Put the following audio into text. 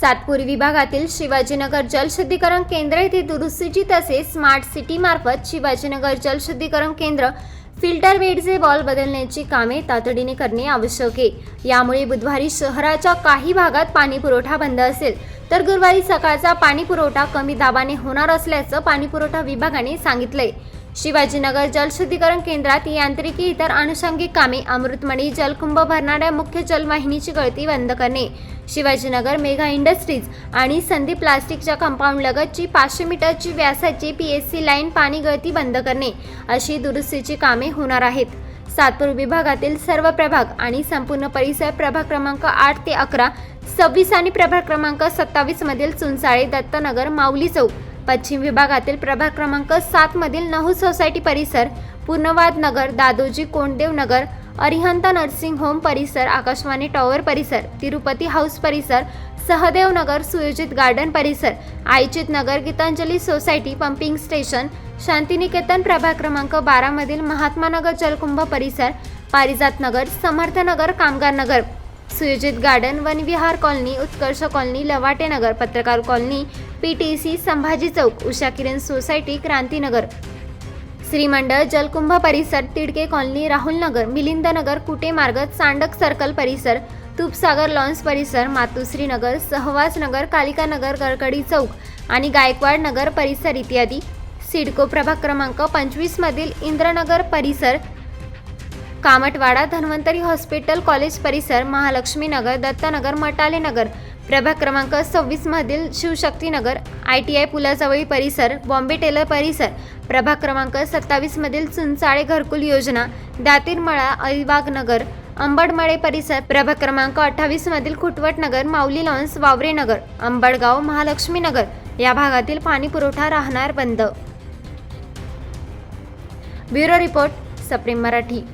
सातपूर विभागातील शिवाजीनगर जलशुद्धीकरण केंद्र येथे दुरुस्तीची तसेच स्मार्ट सिटी मार्फत शिवाजीनगर जलशुद्धीकरण केंद्र फिल्टर बेडचे बॉल बदलण्याची कामे तातडीने करणे आवश्यक आहे. यामुळे बुधवारी शहराच्या काही भागात पाणी पुरवठा बंद असेल तर गुरुवारी सकाळचा पाणी पुरवठा कमी दाबाने होणार असल्याचं पाणी पुरवठा विभागाने सांगितलंय. शिवाजीनगर जलशुद्धीकरण केंद्रात यांत्रिकी इतर अनुषंगिक कामे अमृतमणी जलकुंभ भरणाऱ्या मुख्य जलवाहिनीची गळती बंद करणे. शिवाजीनगर मेगा इंडस्ट्रीज आणि संधी प्लास्टिकच्या कंपाऊंड लगतची पाचशे मीटरची व्यासाची पी एस सी लाईन पाणी गळती बंद करणे अशी दुरुस्तीची कामे होणार आहेत. सातपूर विभागातील सर्व प्रभाग आणि संपूर्ण परिसर प्रभाग क्रमांक आठ ते अकरा सव्वीस आणि प्रभाग क्रमांक सत्तावीसमधील चुनसाळे दत्तनगर माऊली चौक पश्चिम विभागातील प्रभाग क्रमांक सात मधील नहू सोसायटी परिसर पूर्णवाद नगर दादोजी कोंडदेव नगर अरिहंता नर्सिंग होम परिसर आकाशवाणी टॉवर परिसर तिरुपती हाऊस परिसर सहदेव नगर सुयोजित गार्डन परिसर Aichit Nagar Gitanjali society pumping station Shantiniketan प्रभाग क्रमांक बारामधील महात्मा नगर जलकुंभ परिसर पारिजात Nagar Samarth Nagar Kamgar Nagar Suyojit garden Vanvihar colony Utkarsh colony Lavate Nagar Patrakar colony P T C Sambhaji Chowk Usha Kiran society Krantinagar. श्रीमंडळ जलकुंभ परिसर Tidke colony Rahul Nagar Milind Nagar Kute Marg Chandak circle परिसर तुपसागर lawns परिसर मातुश्री नगर सहवास नगर कालिका नगर गडकडी चौक आणि गायकवाड नगर परिसर इत्यादी. सिडको प्रभाग क्रमांक पंचवीसमधील इंद्रनगर परिसर कामटवाडा धन्वंतरी हॉस्पिटल कॉलेज परिसर महालक्ष्मी नगर दत्तनगर मटाले नगर प्रभाग क्रमांक सव्वीस मधील आय टी आय पुलाजवळी परिसर बॉम्बे टेलर परिसर. प्रभाग क्रमांक सत्तावीस मधील चुंचाळे घरकुल योजना दातीरमळा अलिबाग नगर अंबडमळे परिसर. प्रभाग क्रमांक अठ्ठावीस मधील खुटवट नगर माऊली लॉन्स वावरे नगर अंबडगाव महालक्ष्मी नगर. या भागातील पाणी पुरवठा राहणार बंद. ब्युरो रिपोर्ट सप्रेम मराठी.